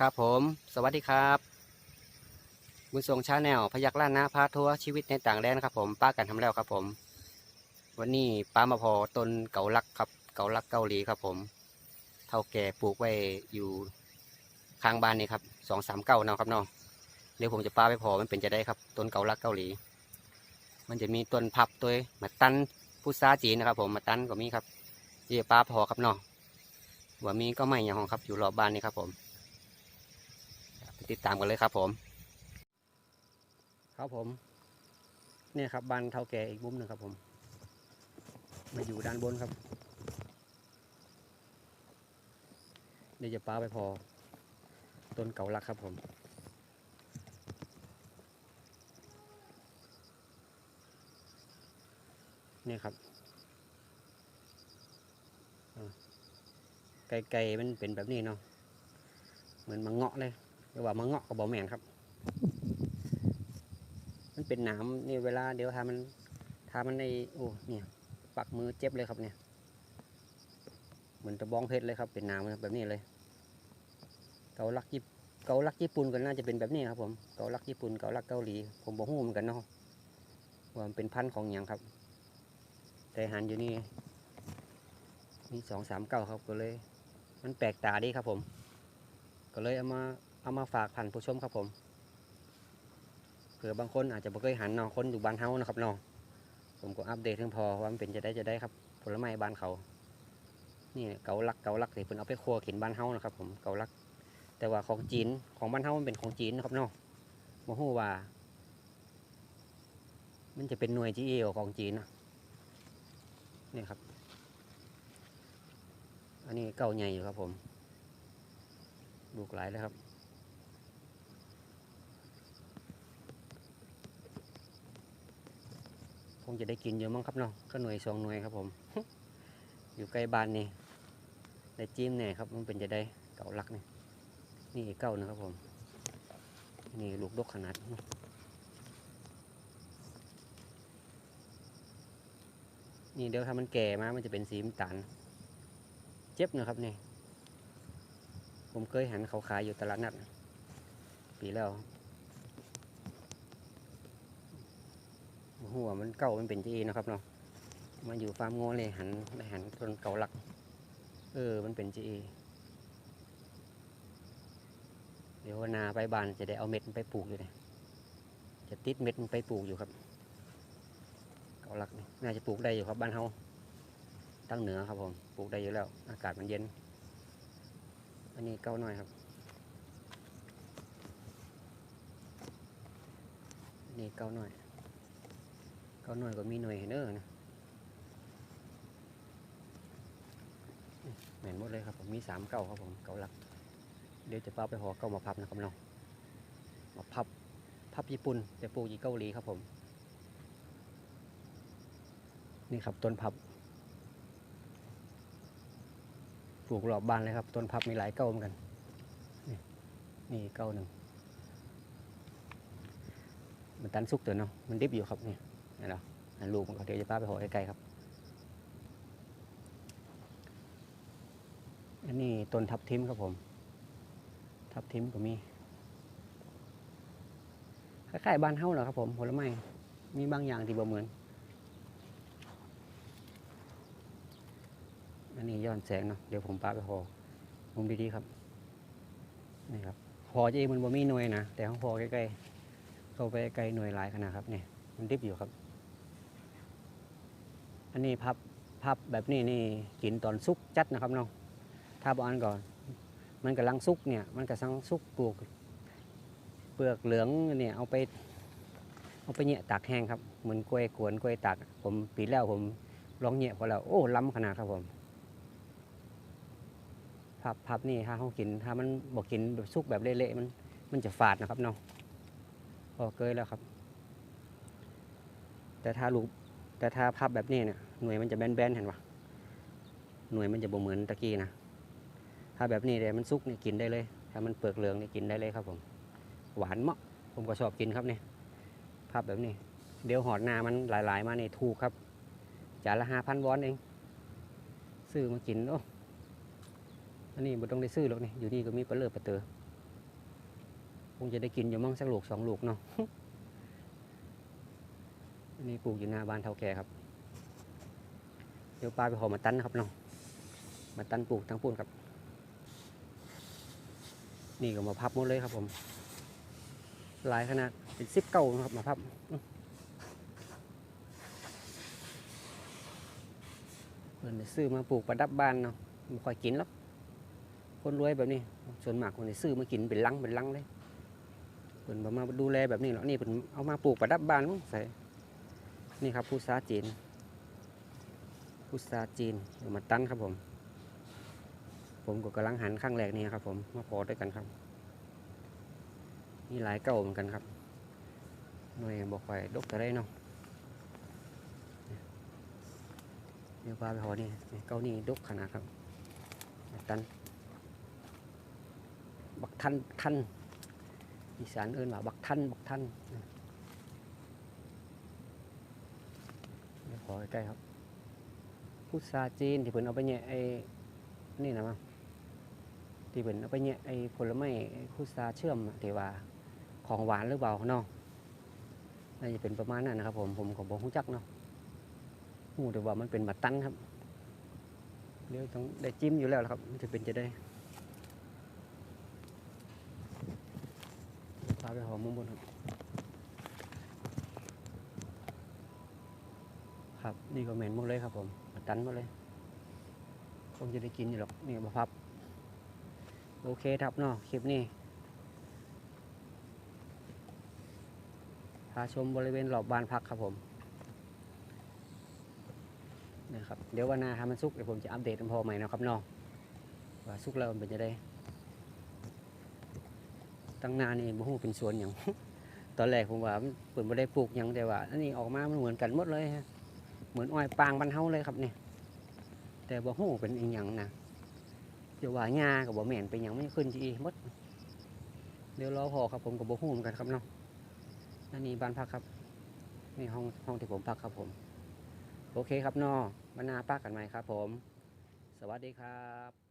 ครับผมสวัสดีครับบุญทรงชาแนลพยักล้านนาพาทัวร์ชีวิตในต่างแดนครับผมป้ากันทำแล้วครับผม วันนี้ป้ามาพอต้นเกาลักครับ เกาลักเกาหลีครับผม เท่าแก่ปลูกไว้อยู่ข้างบ้านนี่ครับสองสามเก้าเนาะครับเนาะเดี๋ยวผมจะป้าไปพอมันเป็นจะได้ครับต้นเกาลักเกาหลี มันจะมีต้นพับตัวมาตันพุทราจีนนะครับ ผมมาตันก็มีครับเดี๋ยวป้าพอครับเนาะว่ามีก็ไม่อย่างของครับอยู่รอบบ้านนี่ครับผม ติดตามกันเลยครับผม ครับผมเนี่ยครับบ้านเท่าแก่อีกมุมหนึ่งครับผม มาอยู่ด้านบนครับ เดี๋ยวจะป้าไปพอ ต้นเก่าลักครับผมเนี่ยครับไกลๆมันเป็นแบบนี้เนาะ เหมือนมังเงาะเลย เรียกว่ามังเงาะกับบอแมนครับ มันเป็นหนามนี่เวลาเดี๋ยวทามันทามันในโอ้เนี่ยปักมือเจ็บเลยครับเนี่ย เหมือนตะบองเพชรเลยครับเป็นหนามแบบนี้เลย เกาลักญี่ปุ่นเกาลักญี่ปุ่นก็น่าจะเป็นแบบนี้ครับผมเกาลักญี่ปุ่นเกาลักเกาหลี ผมบอกหูเหมือนกันเนาะว่ามันเป็นพันธุ์ของอย่างครับ แต่หันอยู่นี่มีสองสามเก้าครับก็เลย มันแปลกตาดีครับผม ก็เลยเอามา เอามาฝากผ่านผู้ชมครับผมเผื่อบางคนอาจจะบ่เคยหันนาะคนอยู่บ้านเฮานะครับเนาะผมก็อัปเดตถึงพอว่ามันเป็นจะได้จะได้ครับ ผลไม้บ้านเขา นี่เกาลักเกาลักที่เพิ่นเอาไปครัวกินบ้านเฮานะครับ ผมเกาลัก แต่ว่าของจีนของบ้านเฮามันเป็นของจีนนะครับนาะบ่ฮู้ว่า มันจะเป็นหน่วย GA ของจีนนะนี่ครับ อันนี้เก่าใหญ่อยู่ครับผมลูกหลายแล้วครับ คงจะได้กินเยอะมั้งครับเนาะก็หน่วยสองหน่วยครับผม อยู่ใกล้บ้านนี่ได้จิ้มแน่ครับมันเป็นจะได้เก่าลักนี่นี่เก้านะครับผม นี่ลูกดกขนาดนี่เดี๋ยวถ้ามันแก่มา มันจะเป็นสีน้ำตาล เจ็บนะครับนี่ ผมเคยหันเขาขายอยู่ตลาดนัด ปีแล้ว หัวมันเก่ามันเป็นจีนะครับเนาะมาอยู่ฟาร์มโง่เลยหันได้หันต้นเก่าหลัก เออ มันเป็นจีเดี๋ยวนาไปบานจะได้เอาเม็ดมันไปปลูกอยู่เลยจะติดเม็ดมันไปปลูกอยู่ครับ เก่าหลักนี่น่าจะปลูกได้อยู่ครับบ้านเฮาตั้งเหนือครับผมปลูกได้อยู่แล้ว อากาศมันเย็น อันนี้เก้าหน่อยครับนี่เก้าหน่อย ก้าหน่อยก็มีหน่วยเห็นเด้อนะเหม็นหมดเลยครับผมมีสามเก้าครับผมเก้าหลัก เดี๋ยวจะป้าไปห่อเก้ามาพับนะครับน้องมาพับพับญี่ปุ่นแต่ปลูกยี่เกาหลีครับผม นี่ครับต้นพับปลูกรอบบ้านเลยครับต้นพับมีหลายเก้าเหมือนกัน นี่นี่เก้าหนึ่งมันตันสุกเตือนเนาะมันดิบอยู่ครับนี่เห็ นเหรออันลูกมันก็เดี๋ยวจะป้าไปห่อใกล้ๆครับ อันนี้ต้นทับทิมครับผม ทับทิมก็มีคล้ายๆบ้านเฮ้าเหรอครับผมผลไม้มีบางอย่างที่บ่เหมือน อันนี้ย้อนแสงเนาะเดี๋ยวผมปาไปพอมุมดีๆครับนี่ครับพอจะเองมันบ่มีหน่วยนะแต่ของพอใกล้ๆเข้าไปใกล้หน่วยหลายขนาดครับเนี่ยมันดิบอยู่ครับ อันนี้พับพับแบบนี้นี่กินตอนสุกจัดนะครับเนาะถ้าบออันก่อน มันกำลังสุกเนี่ยมันกำลังสุกปลูกเปลือกเหลืองเนี่ยเอาไปเอาไปเนี่ยตากแห้งครับเหมือนกล้วยกวนกล้วยตากผมปีแล้วผมลองเนี่ยพอแล้วโอ้ล้ำขนาดครับผมพับพับนี่ถ้าเขากินถ้ามันบอกกินแบบสุกแบบเละๆมันมันจะฝาดนะครับเนาะพอเกยแล้วครับ แต่ถ้าลูก แต่ถ้าพับแบบนี้เนี่ยหน่วยมันจะแบนๆเห็นปะหน่วยมันจะบ่เหมือนตะกี้นะถ้าแบบนี้เลยมันสุกนี่กินได้เลย ถ้ามันเปลือกเหลืองนี่กินได้เลยครับผม หวานเมาะผมก็ชอบกินครับเนี่ยพับแบบนี้ เดี๋ยวหอดนามันหลาย ๆ มานี่ถูกครับจานละห้าพันวอนเองซื้อมากินโอ้อันนี้บ่ต้องได้ซื้อหรอกนี่อยู่นี่ก็มีปลาเลือปลาเตอคงจะได้กินอยู่มั่งสักลูกสองลูกเนาะ นนี้ปลูกอยู่หน้าบ้านเท่าแก่ครับ เดี๋ยวปลาไปขอมาตันนะครับเนาะมาตันปลูกทั้งปูนครับ นี่ก็มาพับหมดเลยครับผม หลายขนาดเป็นซิปเก้านะครับมาพับอื้อเพิ่นซื้อมาปลูกประดับบ้านเนาะไม่ค่อยกินหรอกคนรวยแบบนี้ ส่วนมากคนได้ซื้อมากินเป็นลังเป็นลังเลยเพิ่นมาดูแลแบบนี้หรอกนี่เพิ่นเอามาปลูกประดับบ้านมั้งใส่ นี่ครับผู้ซาจีนผู้ซาจีนเดี๋ยวมาตั้นครับผม ผมก็กำลังหันข้างแรกนี่ครับ ผมมาพอด้วยกันครับนี่หลายเก่าเหมือนกันครับหน่วยบอกไปดกจะได้เนาะเดี๋ยวปลาไปพอนี่เก้านี่ดกขนาดครับตันบักทันทันอีสานเอิ้นว่าบักทันบักทันเดี๋ยว ขอใกล้ครับพุทราจีนที่เพิ่นเอาไปเนี่ยไอ้นี่นะมั้งที่เพิ่นเอาไปเนี่ยไอ้ผลไม้พุทราเชื่อมที่ว่าของหวานหรือเปล่าเนาะน่าจะเป็นประมาณนั้นนะครับผมผมก็บอกฮู้จักเนาะฮู้แต่ว่ามันเป็นบักตันครับเดี๋ยวต้องได้จิ้มอยู่แล้วละครับมันจะเป็นจะได้พาไปหอมุมบนครับ ครับนี่ก็เหม็นหมดเลยครับผมตันหมดเลยคงจะได้กินอยู่หรอกนี่บะพับ โอเคครับเนาะคลิปนี้พาชมบริเวณรอบบ้านพักครับผมนะครับเดี๋ยววันหน้าถ้ามันสุกเดี๋ยวผมจะอัปเดตกันพอใหม่นะครับเนาะว่าสุกแล้วมันเป็นจะได้ ตั้งนานนี่บ่ฮู้เป็นสวนอย่าง ตอนแรกผมว่ามันเปิดบ่ได้ปลูกหยังแต่ว่าอันนี้ออกมามันเหมือนกันหมดเลยฮะ เหมือนอ้อยปางบรรเทาเลยครับเนี่ยแต่บ่หูเป็นอีหยังนะเดี๋ยวว่าหญ้ากับบ่แม่นเป็นหยังไม่ขึ้นจีมดเดี๋ยวรอพอครับผมกับบ่หูเหมือนกันครับเนาะอันนี้บ้านพักครับนี่ห้องห้องที่ผมพักครับผม โอเคครับนาะวันหน้าปักกันไหมครับผม สวัสดีครับ